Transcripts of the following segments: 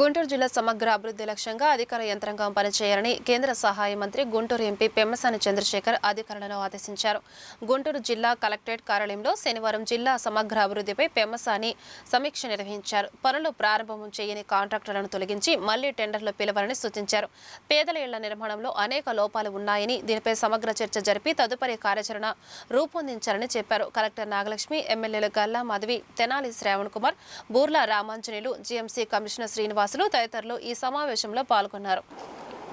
గుంటూరు జిల్లా సమగ్ర అభివృద్ధి లక్ష్యంగా అధికార యంత్రాంగం పనిచేయాలని కేంద్ర సహాయ మంత్రి గుంటూరు ఎంపీ పెమ్మసాని చంద్రశేఖర్ అధికారులను ఆదేశించారు. గుంటూరు జిల్లా కలెక్టరేట్ కార్యాలయంలో శనివారం జిల్లా సమగ్ర అభివృద్ధిపై పెమ్మసాని సమీక్ష నిర్వహించారు. పనులు ప్రారంభం చేయని కాంట్రాక్టర్లను తొలగించి మళ్ళీ టెండర్లు పిలవాలని సూచించారు. పేదల ఇళ్ళ నిర్మాణంలో అనేక లోపాలు ఉన్నాయని దీనిపై సమగ్ర చర్చ జరిపి తదుపరి కార్యాచరణ రూపొందించాలని చెప్పారు. కలెక్టర్ నాగలక్ష్మి ఎమ్మెల్యేలు గల్లా మాధవి తెనాలి శ్రావణ్ కుమార్ బూర్లా రామాంజనేయులు జీఎంసీ కమిషనర్ శ్రీనివాస్ శ్రీనివాసులు తదితరులు ఈ సమావేశంలో పాల్గొన్నారు.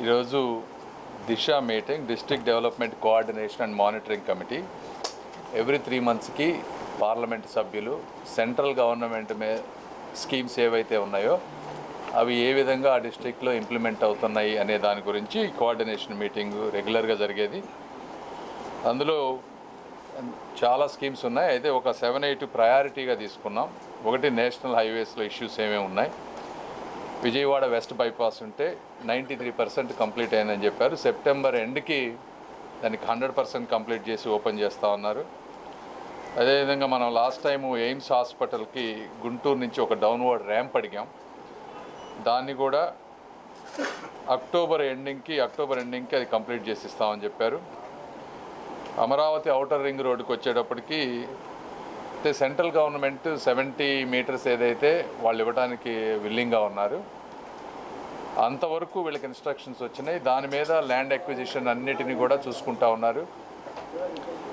ఈరోజు Disha meeting district development coordination and monitoring committee. Every three మంత్స్కి పార్లమెంట్ సభ్యులు సెంట్రల్ గవర్నమెంట్ మే స్కీమ్స్ ఏవైతే ఉన్నాయో అవి ఏ విధంగా ఆ డిస్ట్రిక్ట్లో ఇంప్లిమెంట్ అవుతున్నాయి అనే దాని గురించి కోఆర్డినేషన్ మీటింగ్ రెగ్యులర్గా జరిగేది. అందులో చాలా స్కీమ్స్ ఉన్నాయి. అయితే ఒక సెవెన్ ఎయిట్ ప్రయారిటీగా తీసుకున్నాం. ఒకటి నేషనల్ హైవేస్లో ఇష్యూస్ ఏమేమి ఉన్నాయి? విజయవాడ వెస్ట్ బైపాస్ ఉంటే నైంటీ త్రీ పర్సెంట్ కంప్లీట్ అయిందని చెప్పారు. సెప్టెంబర్ ఎండ్కి దానికి హండ్రెడ్ పర్సెంట్ కంప్లీట్ చేసి ఓపెన్ చేస్తూ ఉన్నారు. అదేవిధంగా మనం లాస్ట్ టైం ఎయిమ్స్ హాస్పిటల్కి గుంటూరు నుంచి ఒక డౌన్వర్డ్ ర్యాంప్ అడిగాం. దాన్ని కూడా అక్టోబర్ ఎండింగ్కి అక్టోబర్ ఎండింగ్కి అది కంప్లీట్ చేసి ఇస్తామని చెప్పారు. అమరావతి ఔటర్ రింగ్ రోడ్డుకి వచ్చేటప్పటికి అయితే సెంట్రల్ గవర్నమెంట్ సెవెంటీ మీటర్స్ ఏదైతే వాళ్ళు ఇవ్వడానికి విల్లింగ్గా ఉన్నారు అంతవరకు వీళ్ళకి ఇన్స్ట్రక్షన్స్ వచ్చినాయి. దాని మీద ల్యాండ్ అక్విజిషన్ అన్నిటిని కూడా చూసుకుంటా ఉన్నారు.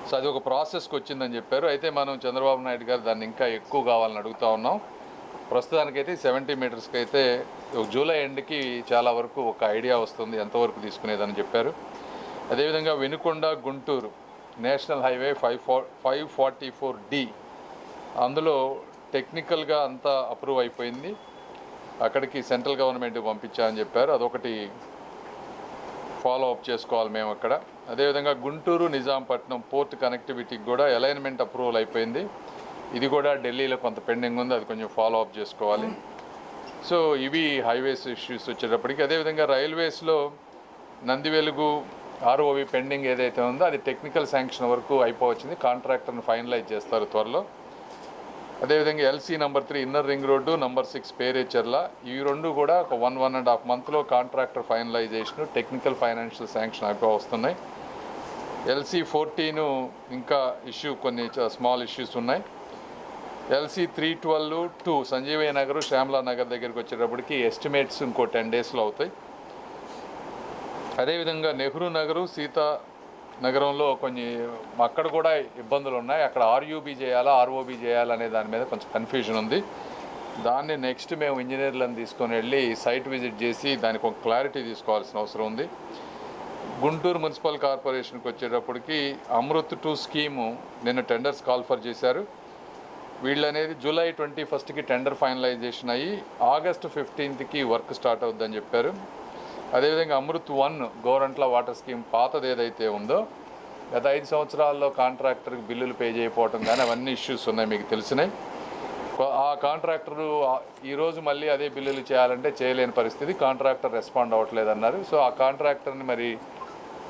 సో అది ఒక ప్రాసెస్కి వచ్చిందని చెప్పారు. అయితే మనం చంద్రబాబు నాయుడు గారు దాన్ని ఇంకా ఎక్కువ కావాలని అడుగుతా ఉన్నాం. ప్రస్తుతానికైతే సెవెంటీ మీటర్స్కి అయితే జూలై ఎండ్కి చాలా వరకు ఒక ఐడియా వస్తుంది ఎంతవరకు తీసుకునేదని చెప్పారు. అదేవిధంగా Vinukonda Guntur national highway five five forty four D అందులో టెక్నికల్గా అంతా అప్రూవ్ అయిపోయింది. అక్కడికి సెంట్రల్ గవర్నమెంట్ పంపించామని చెప్పారు. అదొకటి ఫాలో అప్ చేసుకోవాలి మేము అక్కడ. అదేవిధంగా గుంటూరు నిజాంపట్నం పోర్ట్ కనెక్టివిటీకి కూడా అలైన్మెంట్ అప్రూవల్ అయిపోయింది. ఇది కూడా ఢిల్లీలో కొంత పెండింగ్ ఉంది. అది కొంచెం ఫాలో అప్ చేసుకోవాలి. సో ఇవి హైవేస్ ఇష్యూస్ వచ్చేటప్పటికి. అదేవిధంగా రైల్వేస్లో నందివెలుగు ఆర్ఓవి పెండింగ్ ఏదైతే ఉందో అది టెక్నికల్ శాంక్షన్ వరకు అయిపోవచ్చింది. కాంట్రాక్టర్ని ఫైనలైజ్ చేస్తారు త్వరలో. అదేవిధంగా LC number three inner ring road number six Perecherla. ఈ రెండు కూడా ఒక వన్ వన్ అండ్ హాఫ్ మంత్లో contractor finalisation technical financial sanction అక్కడ వస్తున్నాయి. ఎల్సీ ఫోర్టీను ఇంకా ఇష్యూ కొన్ని స్మాల్ ఇష్యూస్ ఉన్నాయి. LC three twelve two Sanjeevaiah Nagar Shyamala Nagar దగ్గరికి వచ్చేటప్పటికి ఎస్టిమేట్స్ ఇంకో టెన్ డేస్లో అవుతాయి. అదేవిధంగా నెహ్రూ నగరు సీతా నగరంలో కొన్ని అక్కడ కూడా ఇబ్బందులు ఉన్నాయి అక్కడ ఆర్యూబీ చేయాలా ఆర్ఓబీ చేయాలా అనే దాని మీద కొంచెం కన్ఫ్యూజన్ ఉంది. దాన్ని నెక్స్ట్ మేము ఇంజనీర్లను తీసుకొని వెళ్ళి సైట్ విజిట్ చేసి దానికి ఒక క్లారిటీ తీసుకోవాల్సిన అవసరం ఉంది. గుంటూరు మున్సిపల్ కార్పొరేషన్కి వచ్చేటప్పటికి అమృత్ టూ స్కీము నిన్న టెండర్స్ కాల్ఫర్ చేశారు. వీళ్ళు అనేది జూలై ట్వంటీ ఫస్ట్కి టెండర్ ఫైనలైజేషన్ అయ్యి ఆగస్టు ఫిఫ్టీన్త్కి వర్క్ స్టార్ట్ అవుద్దని చెప్పారు. అదేవిధంగా Amrut one Gorantla water scheme పాతది ఏదైతే ఉందో గత ఐదు సంవత్సరాల్లో కాంట్రాక్టర్కి బిల్లులు పే చేయకపోవటం కానీ అవన్నీ ఇష్యూస్ ఉన్నాయి మీకు తెలిసినాయి ఆ కాంట్రాక్టరు ఈరోజు మళ్ళీ అదే బిల్లులు చేయాలంటే చేయలేని పరిస్థితి కాంట్రాక్టర్ రెస్పాండ్ అవ్వట్లేదు అన్నారు సో ఆ కాంట్రాక్టర్ని మరి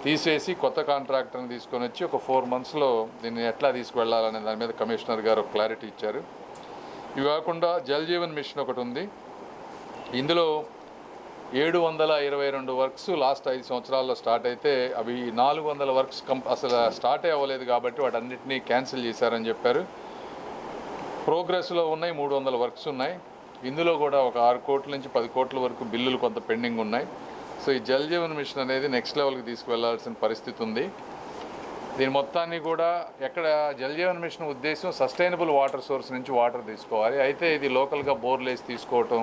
తీసేసి కొత్త కాంట్రాక్టర్ని తీసుకొని వచ్చి ఒక ఫోర్ మంత్స్లో దీన్ని ఎట్లా తీసుకువెళ్ళాలనే దాని మీద కమిషనర్ గారు క్లారిటీ ఇచ్చారు. ఇవి కాకుండా జల్ జీవన్ మిషన్ ఒకటి ఉంది. ఇందులో ఏడు వందల ఇరవై రెండు వర్క్స్ లాస్ట్ ఐదు సంవత్సరాల్లో స్టార్ట్ అయితే అవి నాలుగు వందల వర్క్స్ కం అసలు స్టార్టే అవ్వలేదు కాబట్టి వాటన్నిటినీ క్యాన్సిల్ చేశారని చెప్పారు. ప్రోగ్రెస్లో ఉన్నాయి మూడు వందల వర్క్స్ ఉన్నాయి. ఇందులో కూడా ఒక ఆరు కోట్ల నుంచి పది కోట్ల వరకు బిల్లులు కొంత పెండింగ్ ఉన్నాయి. సో ఈ జల్ జీవన్ మిషన్ అనేది నెక్స్ట్ లెవెల్కి తీసుకువెళ్ళాల్సిన పరిస్థితి ఉంది. దీని మొత్తాన్ని కూడా ఎక్కడ జల్ జీవన్ మిషన్ ఉద్దేశం సస్టైనబుల్ వాటర్ సోర్స్ నుంచి వాటర్ తీసుకోవాలి. అయితే ఇది లోకల్గా బోర్లు వేసి తీసుకోవటం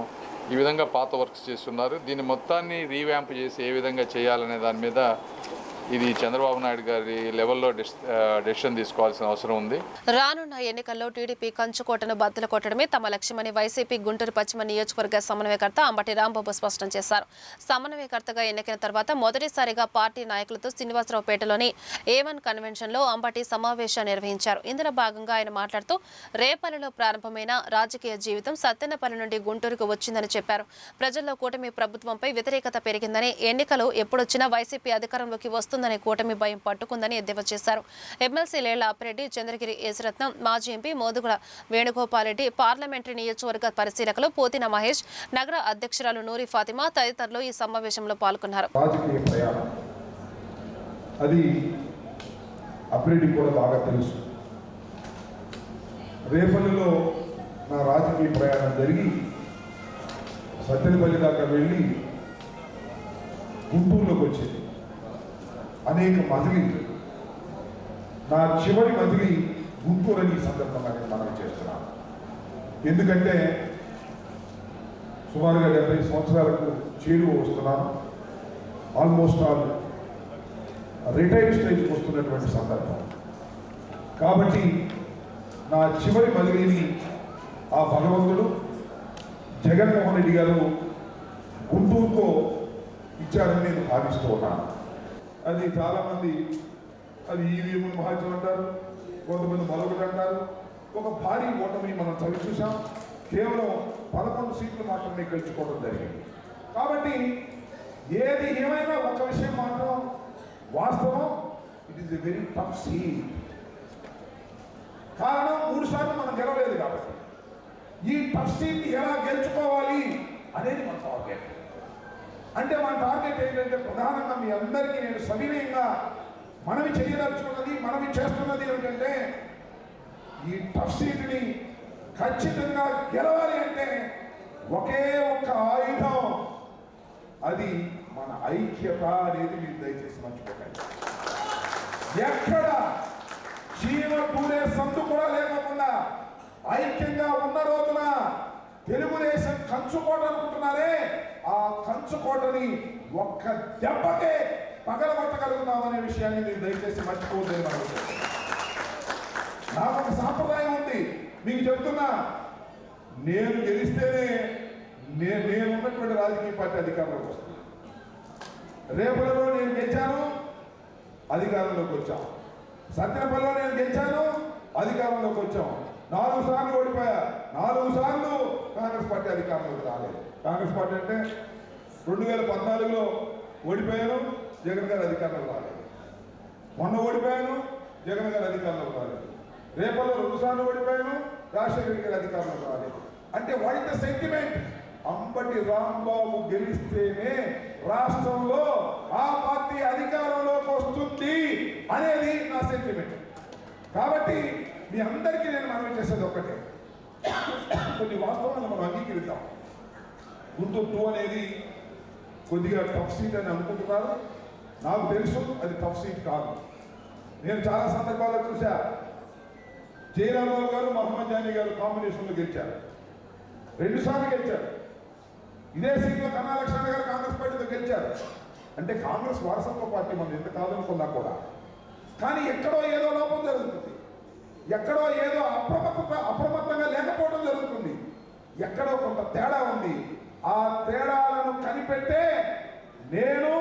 ఈ విధంగా పాత వర్క్స్ చేస్తున్నారు. దీన్ని మొత్తాన్ని రీవ్యాంప్ చేసి ఏ విధంగా చేయాలనే దాని మీద ఇది చంద్రబాబు నాయుడు గారి లెవెల్లో డెసిషన్ తీసుకోవాల్సిన అవసరం ఉంది. రానున్న ఎన్నికల్లో టీడీపీ కంచుకోటను బద్దలు కొట్టడమే తమ లక్ష్యమని వైసీపీ గుంటూరు పశ్చిమ నియోజకవర్గ సమన్వయకర్త అంబటి రాంబాబు స్పష్టం చేశారు. సమన్వయకర్తగా ఎన్నికైన తర్వాత మొదటిసారిగా పార్టీ నాయకులతో శ్రీనివాసరావుపేటలోని ఏవన్ కన్వెన్షన్లో అంబటి సమావేశం నిర్వహించారు. ఇందులో భాగంగా ఆయన మాట్లాడుతూ రేపల్లిలో ప్రారంభమైన రాజకీయ జీవితం సత్తెనపల్లి నుండి గుంటూరుకు వచ్చిందని చెప్పారు. ప్రజల్లో కూటమి ప్రభుత్వంపై వ్యతిరేకత పెరిగిందని ఎన్నికలు ఎప్పుడొచ్చినా వైసీపీ అధికారంలోకి వస్తుంది వస్తుందనే కూటమి భయం పట్టుకుందని ఎద్దేవా చేశారు. ఎమ్మెల్సీ లేళ్ళ అప్పిరెడ్డి చంద్రగిరి ఏసరత్నం మాజీ ఎంపీ మోదుగుల వేణుగోపాల్రెడ్డి పార్లమెంటరీ నియోజకవర్గ పరిశీలకులు పోతిన మహేష్ నగర అధ్యక్షురాలు నూరి ఫాతిమా తదితరులు ఈ సమావేశంలో పాల్గొన్నారు. అది అప్రెడ్డికి కూడా బాగా తెలుసు. రేపల్లిలో నా రాజకీయ ప్రయాణం జరిగి సత్యనపల్లి దాకా వెళ్ళి గుంటూరులోకి వచ్చింది. అనేక మదిలి నా చివరి మదిలి గుంటూరు అని సందర్భంగా నేను మనం చేస్తున్నాను. ఎందుకంటే సుమారుగా డెబ్బై సంవత్సరాలకు చేరువ వస్తున్నాను. ఆల్మోస్ట్ ఆల్ రిటైర్ స్టేజ్కి వస్తున్నటువంటి సందర్భం. కాబట్టి నా చివరి మదిలిని ఆ భగవంతుడు జగన్మోహన్ రెడ్డి గారు గుంటూరుతో ఇచ్చారని నేను భావిస్తూ ఉన్నాను. అది చాలామంది అది ఈవీఎం మహాత్యం అంటారు కొంతమంది మరొకటి అంటారు. ఒక భారీ ఓటమి మనం చవి చూసాం కేవలం పదకొండు సీట్లు మాత్రమే గెలుచుకోవడం జరిగింది. కాబట్టి ఏది ఏమైనా ఒక విషయం మాత్రం వాస్తవం. It is a very tough seat కారణం మూడు సార్లు మనం గెలవలేదు కాబట్టి. ఈ టఫ్ సీట్ ఎలా గెలుచుకోవాలి అనేది మన టార్గెట్. అంటే మన టార్గెట్ ఏంటంటే ప్రధానంగా మీ అందరికీ నేను సవినయంగా మనవి చేయదలుచుకున్నది మనవి చేస్తున్నది ఏమిటంటే ఈ టఫ్ సీట్ని ఖచ్చితంగా గెలవాలి అంటే ఒకే ఒక్క ఆయుధం. అది మన ఐక్యత అనేది మీరు దయచేసి మర్చిపోకండి. ఎక్కడ చీమ దూరే సందు కూడా లేకుండా ఐక్యంగా ఉన్న రోజున తెలుగుదేశం కంచుకోవడం అనుకుంటున్నారే? ఆ కంచుకోటని ఒక్క దెబ్బకే పగలగొట్టగలుగుతామనే విషయాన్ని మీరు దయచేసి మర్చిపోవద్దని నాకు ఒక సాంప్రదాయం ఉంది. మీకు చెప్తున్నా నేను గెలిస్తేనే నేను నేను ఉన్నటువంటి రాజకీయ పార్టీ అధికారంలోకి వస్తుంది. రేపటిలో నేను గెలిచాను అధికారంలోకి వచ్చాం. సత్యనపల్లిలో నేను గెలిచాను అధికారంలోకి వచ్చాం. నాలుగు సార్లు ఓడిపోయా. నాలుగు సార్లు కాంగ్రెస్ పార్టీ అధికారంలోకి రాలేదు. కాంగ్రెస్ పార్టీ అంటే రెండు వేల పద్నాలుగులో ఓడిపోయాను జగన్ గారు అధికారంలో రాలేదు. మొన్న ఓడిపోయాను జగన్ గారు అధికారంలో రాలేదు. రేపల్లో రెండుసార్లు ఓడిపోయాను రాజశేఖర గారి అధికారంలో రాలేదు. అంటే what the sentiment Ambati Rambabu గెలిస్తేనే రాష్ట్రంలో ఆ పార్టీ అధికారంలోకి వస్తుంది అనేది నా సెంటిమెంట్ కాబట్టి మీ అందరికీ నేను మనం చేసేది ఒక్కటే. కొన్ని వాస్తవాలను మనం అంగీకరిద్దాం. గుంటూరు టూ అనేది కొద్దిగా టఫ్ సీట్ అని అనుకుంటున్నారు నాకు తెలుసు అది టఫ్ సీట్ కాదు. నేను చాలా సందర్భాల్లో చూసా జయరామరావు గారు మహమ్మద్ జానీ గారు కాంబినేషన్లో గెలిచారు. రెండు సార్లు గెలిచారు. ఇదే సీట్లో కన్నా లక్ష్మణ గారు కాంగ్రెస్ పార్టీతో గెలిచారు. అంటే కాంగ్రెస్ వారసత్వ పార్టీ మనం ఎంత కాదనుకున్నా కూడా. కానీ ఎక్కడో ఏదో లోపం జరుగుతుంది. ఎక్కడో ఏదో అప్రమత్త అప్రమత్తంగా లేకపోవడం జరుగుతుంది. ఎక్కడో కొంత తేడా ఉంది. ఆ తేడాలను కనిపెట్టే నేను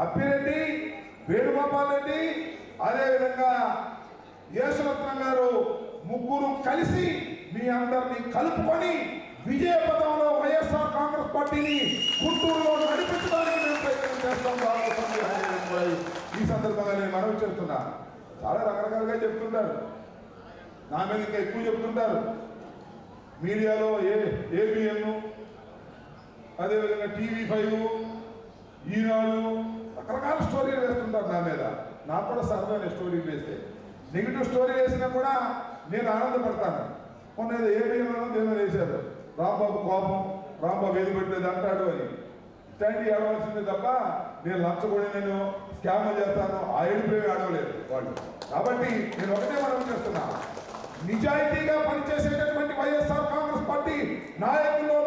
అప్పిరెడ్డి వేణుగోపాల్ రెడ్డి అదేవిధంగా యేసురత్నం గారు ముగ్గురు కలిసి మీ అందరినీ కలుపుకొని విజయపదంలో వైఎస్ఆర్ కాంగ్రెస్ పార్టీని గుంటూరులో నడిపించడానికి మేము ప్రయత్నం చేస్తాం ఈ సందర్భంగా నేను మనవి చేస్తున్నా చాలా రకరకాలుగా చెప్తుంటారు. నా మీద ఇంకా ఎక్కువ చెప్తుంటారు. మీడియాలో ఏ ఏబిఎన్ అదేవిధంగా టీవీ ఫైవ్ ఈనాడు రకరకాల స్టోరీలు వేస్తుంటారు నా మీద. నాకు కూడా సరదానే స్టోరీలు వేస్తే. నెగిటివ్ స్టోరీ వేసినా కూడా నేను ఆనందపడతాను. మొన్న ఏదో ఏబిఎన్లో దేనో వేశారు. రాంబాబు కోపం రాంబాబు ఏది పెట్టలేదు అంటాడు అని. ఇట్లాంటివి ఆడవలసిందే తప్ప నేను లంచగొని నేను స్కామ్ చేస్తాను ఆ ఏడిపోయి ఆడవలేదు వాళ్ళు. కాబట్టి నేను ఒకటే మనం చేస్తున్నా. నిజాయితీగా పనిచేసేటటువంటి వైఎస్ఆర్ కాంగ్రెస్ పార్టీ నాయకుల్లో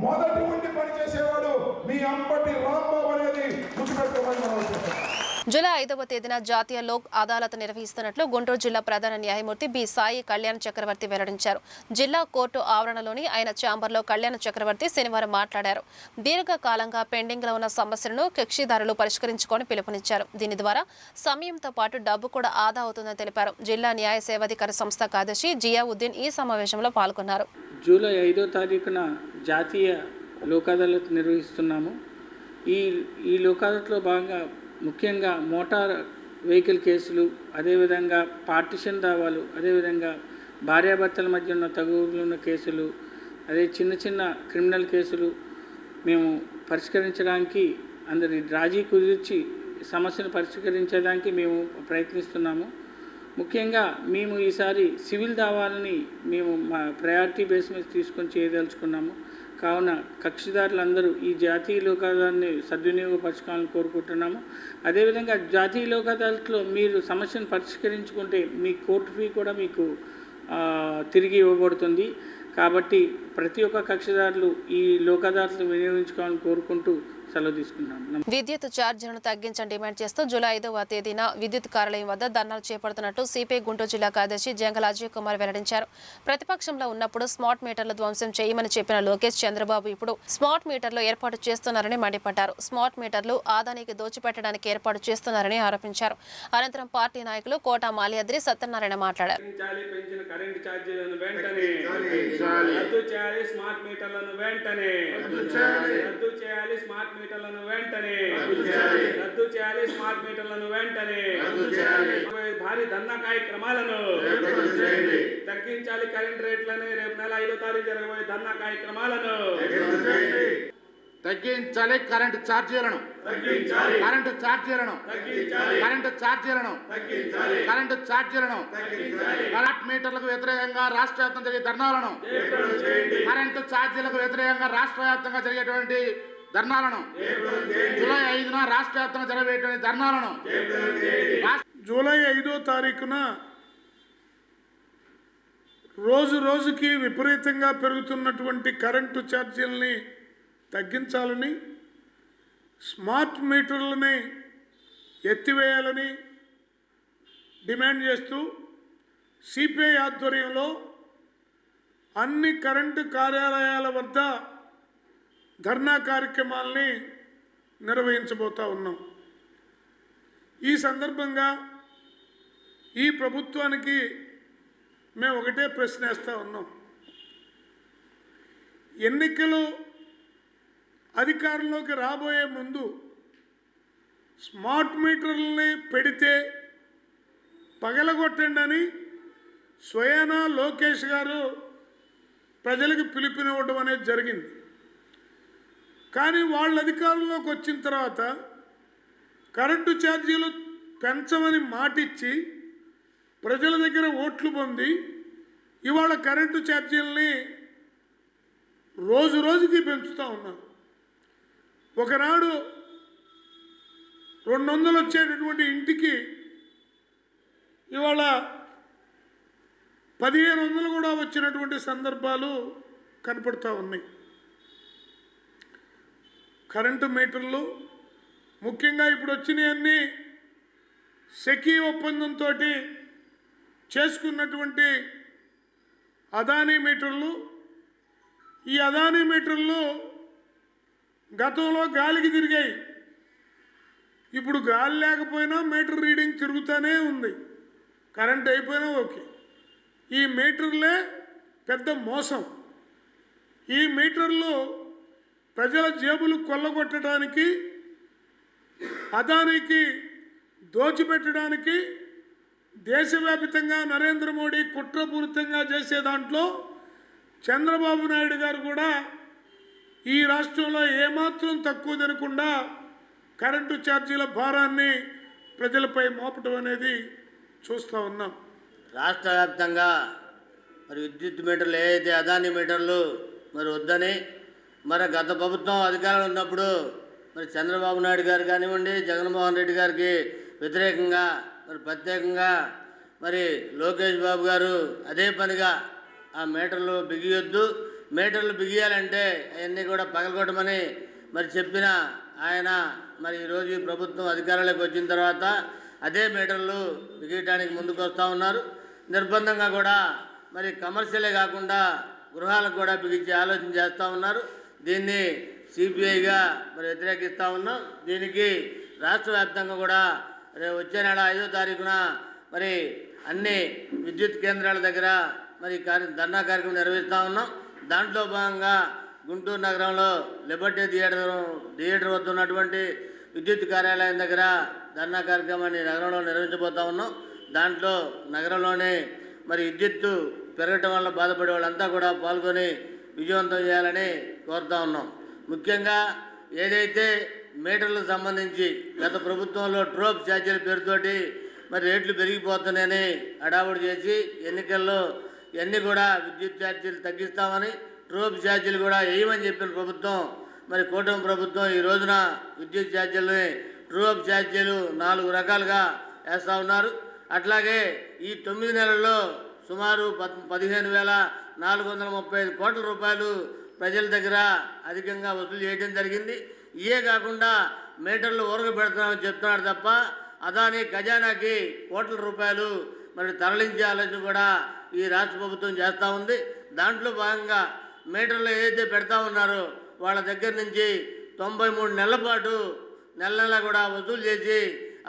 మొదటి ఉండి పనిచేసేవాడు మీ అంపటి రాంబాబు అనేది గుర్తుపెట్టుకోమని మనం చేస్తున్నాం జూలై ఐదవ తేదీన జాతీయ లోక్ అదాలత్ నిర్వహిస్తున్నట్లు గుంటూరు జిల్లా ప్రధాన న్యాయమూర్తి బి సాయి కళ్యాణ్ చక్రవర్తి వెల్లడించారు. జిల్లా కోర్టు ఆవరణలోని ఆయన ఛాంబర్లో కళ్యాణ్ చక్రవర్తి శనివారం మాట్లాడారు. దీర్ఘకాలంగా పెండింగ్లో ఉన్న సమస్యలను కక్షిదారులు పరిష్కరించుకొని పిలుపునిచ్చారు. దీని ద్వారా సమయంతో పాటు డబ్బు కూడా ఆదా అవుతుందని తెలిపారు. జిల్లా న్యాయ సేవాధికార సంస్థ కార్యదర్శి జియావుద్దీన్ ఈ సమావేశంలో పాల్గొన్నారు. జూలై ఐదో తారీఖున జాతీయ లోక్ అదాలత్ నిర్వహిస్తున్నాము. ఈ ఈ లోక్ అదాలత్లో భాగంగా ముఖ్యంగా మోటార్ వెహికల్ కేసులు అదేవిధంగా పార్టిషన్ దావాలు అదేవిధంగా భార్యాభర్తల మధ్య ఉన్న తగులున్న కేసులు అదే చిన్న చిన్న క్రిమినల్ కేసులు మేము పరిష్కరించడానికి అందరి రాజీ కుదిర్చి సమస్యను పరిష్కరించడానికి మేము ప్రయత్నిస్తున్నాము. ముఖ్యంగా మేము ఈసారి సివిల్ దావాలని మేము మా ప్రయారిటీ బేస్ మీద తీసుకొని చేయదలుచుకున్నాము. కావున కక్షిదారులందరూ ఈ జాతీయ లోకాదాన్ని సద్వినియోగపరచుకోవాలని కోరుకుంటున్నాము. అదేవిధంగా జాతీయ లోక్ అదాలత్లో మీరు సమస్యను పరిష్కరించుకుంటే మీ కోర్టు ఫీ కూడా మీకు తిరిగి ఇవ్వబడుతుంది. కాబట్టి ప్రతి ఒక్క కక్షిదారులు ఈ లోక్ అదాలత్ను వినియోగించుకోవాలని కోరుకుంటూ సెలవు. విద్యుత్ ఛార్జీలను తగ్గించని డిమాండ్ చేస్తూ జూలై ఐదవ తేదీన విద్యుత్ కార్యాలయం వద్ద ధర్నాలు చేపడుతున్నట్టు సిపిఐ గుంటూరు జిల్లా కార్యదర్శి జంగల అజయ్ కుమార్ వెల్లడించారు. ప్రతిపక్షంలో ఉన్నప్పుడు స్మార్ట్ మీటర్ల ధ్వంసం చేయమని చెప్పిన లోకేష్ చంద్రబాబు ఇప్పుడు స్మార్ట్ మీటర్లు ఏర్పాటు చేస్తున్నారని మండిపడ్డారు. స్మార్ట్ మీటర్లు ఆదానికి దోచిపెట్టడానికి ఏర్పాటు చేస్తున్నారని ఆరోపించారు. అనంతరం పార్టీ నాయకులు కోట మాల్యాద్రి సత్యనారాయణ మాట్లాడారు. తగ్గించాలి పెంచిన కరెంటు ఛార్జీలను వెంటనే రద్దు చేయాలి స్మార్ట్ మీటర్లను వెంటనే రద్దు చేయాలి స్మార్ట్ రద్దు చేయాలి స్మార్ట్ మీటర్లను వెంటనే. భారీ ధర్నా కార్యక్రమాలను తగ్గించాలి కరెంట్ రేట్లను. రేపు నెల ఐదో తారీఖు జరగబోయే ధర్నా కార్యక్రమాలను తగ్గించాలి కరెంటు ఛార్జీలను. కరెంటు ఛార్జీలను. కరెంటు ఛార్జీలను. కరెంటు ఛార్జీలను. కరెంట్ మీటర్లకు వ్యతిరేకంగా రాష్ట్ర వ్యాప్తంగా జరిగే ధర్నాలను. కరెంటు ఛార్జీలకు వ్యతిరేకంగా రాష్ట్ర వ్యాప్తంగా జరిగేటువంటి ధర్నాలను. జూలై ఐదున రాష్ట్ర వ్యాప్తంగా జరగబోయేటువంటి ధర్నాలను. జూలై ఐదో తారీఖున రోజు రోజుకి విపరీతంగా పెరుగుతున్నటువంటి కరెంటు ఛార్జీలని తగ్గించాలని స్మార్ట్ మీటర్లని ఎత్తివేయాలని డిమాండ్ చేస్తూ సిపిఐ ఆధ్వర్యంలో అన్ని కరెంటు కార్యాలయాల వద్ద ధర్నా కార్యక్రమాల్ని నిర్వహించబోతా ఉన్నాం. ఈ సందర్భంగా ఈ ప్రభుత్వానికి మేము ఒకటే ప్రశ్న వేస్తూ ఉన్నాం. ఎన్నికలు అధికారంలోకి రాబోయే ముందు స్మార్ట్ మీటర్లని పెడితే పగలగొట్టండి అని స్వయానా లోకేష్ గారు ప్రజలకు పిలుపునివ్వడం అనేది జరిగింది. కానీ వాళ్ళ అధికారంలోకి వచ్చిన తర్వాత కరెంటు ఛార్జీలు పెంచమని మాటిచ్చి ప్రజల దగ్గర ఓట్లు పొంది ఇవాళ కరెంటు ఛార్జీలని రోజు రోజుకి పెంచుతూ ఉన్నారు. ఒకనాడు రెండు వందలు వచ్చేటటువంటి ఇంటికి ఇవాళ పదిహేను వందలు కూడా వచ్చినటువంటి సందర్భాలు కనపడుతూ ఉన్నాయి. కరెంటు మీటర్లు ముఖ్యంగా ఇప్పుడు వచ్చినవన్నీ సెకీ ఒప్పందంతో చేసుకున్నటువంటి అదానీ మీటర్లు. ఈ అదానీ మీటర్లు గతంలో గాలికి తిరిగాయి. ఇప్పుడు గాలి లేకపోయినా మీటర్ రీడింగ్ తిరుగుతూనే ఉంది. కరెంట్ అయిపోయినా ఓకే. ఈ మీటర్లే పెద్ద మోసం. ఈ మీటర్లు ప్రజల జేబులు కొల్లగొట్టడానికి అదానికి దోచిపెట్టడానికి దేశవ్యాప్తంగా నరేంద్ర మోడీ కుట్రపూరితంగా చేసే దాంట్లో చంద్రబాబు నాయుడు గారు కూడా ఈ రాష్ట్రంలో ఏమాత్రం తక్కువ తినకుండా కరెంటు ఛార్జీల భారాన్ని ప్రజలపై మోపటం అనేది చూస్తూ ఉన్నాం. రాష్ట్ర వ్యాప్తంగా మరి విద్యుత్ మీటర్లు ఏదైతే అదాని మీటర్లు మరి వద్దని మరి గత ప్రభుత్వం అధికారంలో ఉన్నప్పుడు మరి చంద్రబాబు నాయుడు గారు కానివ్వండి జగన్మోహన్ రెడ్డి గారికి వ్యతిరేకంగా మరి ప్రత్యేకంగా మరి లోకేష్ బాబు గారు అదే పనిగా ఆ మీటర్లు బిగియొద్దు. మీటర్లు బిగియాలంటే అవన్నీ కూడా పగలగొట్టమని మరి చెప్పిన ఆయన మరి ఈరోజు ఈ ప్రభుత్వం అధికారంలోకి వచ్చిన తర్వాత అదే మీటర్లు బిగియటానికి ముందుకు వస్తూ ఉన్నారు. నిర్బంధంగా కూడా మరి కమర్షియలే కాకుండా గృహాలకు కూడా బిగించే ఆలోచన చేస్తూ ఉన్నారు. దీన్ని సిపిఐగా మరి వ్యతిరేకిస్తూ ఉన్నాం. దీనికి రాష్ట్ర వ్యాప్తంగా కూడా రేపు వచ్చే నెల ఐదో తారీఖున మరి అన్ని విద్యుత్ కేంద్రాల దగ్గర మరి కార్య ధర్నా కార్యక్రమం నిర్వహిస్తూ ఉన్నాం. దాంట్లో భాగంగా గుంటూరు నగరంలో లిబర్టీ థియేటర్ థియేటర్ వద్ద ఉన్నటువంటి విద్యుత్ కార్యాలయం దగ్గర ధర్నా కార్యక్రమాన్ని నగరంలో నిర్వహించబోతా ఉన్నాం. దాంట్లో నగరంలోనే మరి విద్యుత్తు పెరగటం వల్ల బాధపడే వాళ్ళంతా కూడా పాల్గొని విజయవంతం చేయాలని కోరుతా ఉన్నాం. ముఖ్యంగా ఏదైతే మీటర్లకు సంబంధించి గత ప్రభుత్వంలో ట్రోప్ ఛార్జీల పేరుతోటి మరి రేట్లు పెరిగిపోతున్నాయని అడావుడు చేసి ఎన్నికల్లో ఇవన్నీ కూడా విద్యుత్ ఛార్జీలు తగ్గిస్తామని ట్రోప్ ఛార్జీలు కూడా వేయమని చెప్పిన ప్రభుత్వం మరి కూటమి ప్రభుత్వం ఈ రోజున విద్యుత్ ఛార్జీలని ట్రోప్ ఛార్జీలు నాలుగు రకాలుగా వేస్తూ ఉన్నారు. అట్లాగే ఈ తొమ్మిది నెలల్లో సుమారు పద్ పదిహేను వేల నాలుగు వందల ముప్పై ఐదు కోట్ల రూపాయలు ప్రజల దగ్గర అధికంగా వసూలు చేయడం జరిగింది. ఇవే కాకుండా మీటర్లు ఊరగ పెడుతున్నామని చెప్తున్నాడు తప్ప అదాని ఖజానాకి కోట్ల రూపాయలు మరి తరలించే ఆలోచన కూడా ఈ రాష్ట్ర ప్రభుత్వం చేస్తూ ఉంది. దాంట్లో భాగంగా మీటర్లు ఏదైతే పెడతా ఉన్నారో వాళ్ళ దగ్గర నుంచి తొంభై మూడు నెలల పాటు నెల నెల కూడా వసూలు చేసి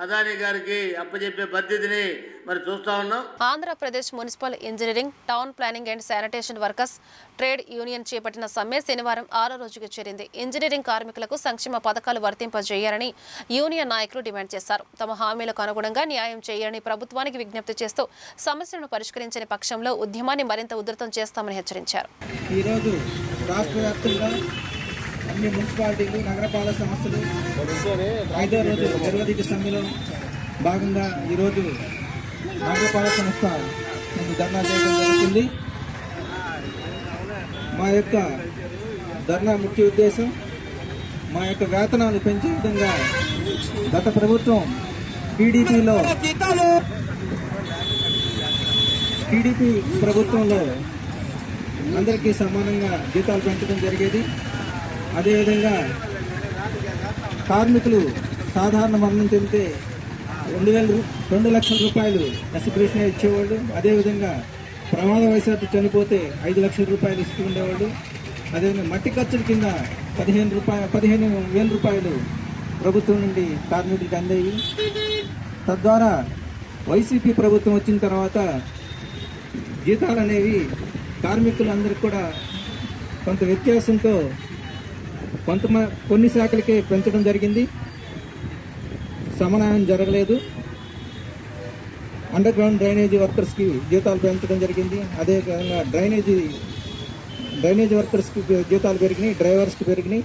అదాని గారికి అప్పచెప్పే పద్ధతిని మరి చూస్తూ ఉన్నాం. Andhra Pradesh municipal engineering town planning and sanitation workers trade union చేపట్టిన సమ్మె శనివారం ఆరో రోజుకు చేరింది. ఇంజనీరింగ్ కార్మికులకు సంక్షేమ పథకాలు వర్తింపజేయాలని యూనియన్ నాయకులు డిమాండ్ చేశారు. తమ హామీలకు అనుగుణంగా న్యాయం చేయాలని ప్రభుత్వానికి విజ్ఞప్తి చేస్తూ సమస్యలను పరిష్కరించని పక్షంలో ఉద్యమాన్ని మరింత ఉధృతం చేస్తామని హెచ్చరించారు. ఈరోజు రాష్ట్ర వ్యాప్తంగా అన్ని మున్సిపాలిటీలు నగరపాలక సంస్థలు ఐదో రోజు నిర్వధిక సమ్మెలో భాగంగా ఈరోజు నగరపాలక సంస్థ మేము ధర్నా చేయడం జరుగుతుంది. మా యొక్క ధర్నా ముఖ్య ఉద్దేశం మా యొక్క వేతనాలు పెంచే విధంగా గత ప్రభుత్వం టీడీపీలో టీడీపీ ప్రభుత్వంలో అందరికీ సమానంగా జీతాలు పెంచడం జరిగేది. అదేవిధంగా కార్మికులు సాధారణ మరణం చెందితే రెండు వేల రెండు లక్షల రూపాయలు ఎస్టిబ్రేషన్ ఇచ్చేవాడు అదేవిధంగా ప్రమాదవశాత్తు చనిపోతే ఐదు లక్షల రూపాయలు ఇస్తూ ఉండేవాడు అదేవిధంగా మట్టి ఖర్చుల కింద పదిహేను రూపాయ పదిహేను వేల రూపాయలు ప్రభుత్వం నుండి కార్మికులకు అందేవి తద్వారా వైసీపీ ప్రభుత్వం వచ్చిన తర్వాత జీతాలు అనేవి కార్మికులందరికీ కూడా కొంత వ్యత్యాసంతో కొంత కొన్ని శాఖలకే పెంచడం జరిగింది. సమన్వయం జరగలేదు. అండర్ గ్రౌండ్ డ్రైనేజీ వర్కర్స్కి జీతాలు పెంచడం జరిగింది. అదేవిధంగా డ్రైనేజీ డ్రైనేజీ వర్కర్స్కి జీతాలు పెరిగినాయి డ్రైవర్స్కి పెరిగినాయి.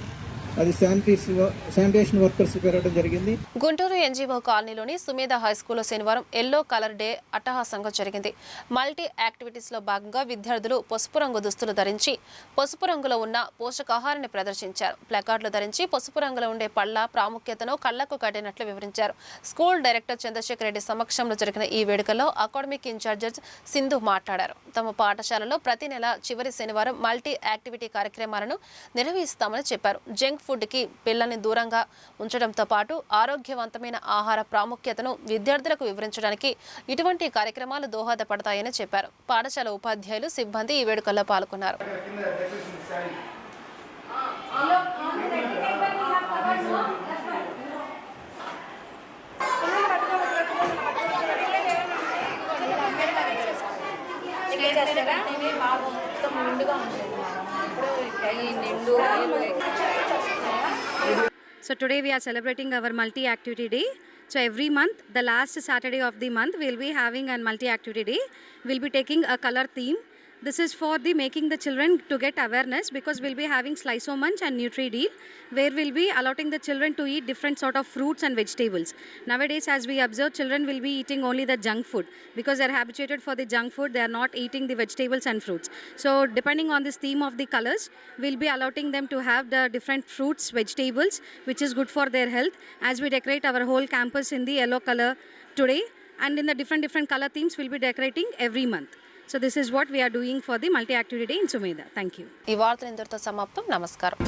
అది శానిటేషన్ వర్కర్స్ పెరగడం జరిగింది. గుంటూరు ఎన్జీఓ కాలనీలోని సుమేధ హై స్కూల్లో శనివారం ఎల్లో కలర్ డే అట్టహాసంగా జరిగింది. మల్టీ యాక్టివిటీస్లో భాగంగా విద్యార్థులు పసుపు రంగు దుస్తులు ధరించి పసుపు రంగులో ఉన్న పోషకాహారాన్ని ప్రదర్శించారు. ప్లకార్డులు ధరించి పసుపు రంగులో ఉండే పళ్ళ ప్రాముఖ్యతను కళ్ళకు కట్టినట్లు వివరించారు. స్కూల్ డైరెక్టర్ చంద్రశేఖర్ రెడ్డి సమక్షంలో జరిగిన ఈ వేడుకలో అకాడమిక్ ఇన్ఛార్జెస్ సింధు మాట్లాడారు. తమ పాఠశాలలో ప్రతి నెల చివరి శనివారం మల్టీ యాక్టివిటీ కార్యక్రమాలను నిర్వహిస్తామని చెప్పారు. జంక్ ఫుడ్కి పిల్లల్ని దూరంగా ఉంచడంతో పాటు ఆరోగ్యవంతమైన ఆహార ప్రాముఖ్యతను విద్యార్థులకు వివరించడానికి ఇటువంటి కార్యక్రమాలు దోహదపడతాయని చెప్పారు. పాఠశాల ఉపాధ్యాయులు సిబ్బంది ఈ వేడుకల్లో పాల్గొన్నారు. So today we are celebrating our multi-activity day. So every month, the last Saturday of the month, we'll be having a multi-activity day. We'll be taking a color theme. This is for the making the children to get awareness because we'll be having Slice-O Munch and Nutri-Deal where we'll be allotting the children to eat different sort of fruits and vegetables. Nowadays, as we observe, children will be eating only the junk food because they're habituated for the junk food. They are not eating the vegetables and fruits. So depending on this theme of the colors, we'll be allotting them to have the different fruits, vegetables, which is good for their health. As we decorate our whole campus in the yellow color today, and in the different different color themes, we'll be decorating every month. So this is what we are doing for the multi-activity day in Sumedha. Thank you. ఈ వార్తలు ఇంతటితో సమాప్తం నమస్కారం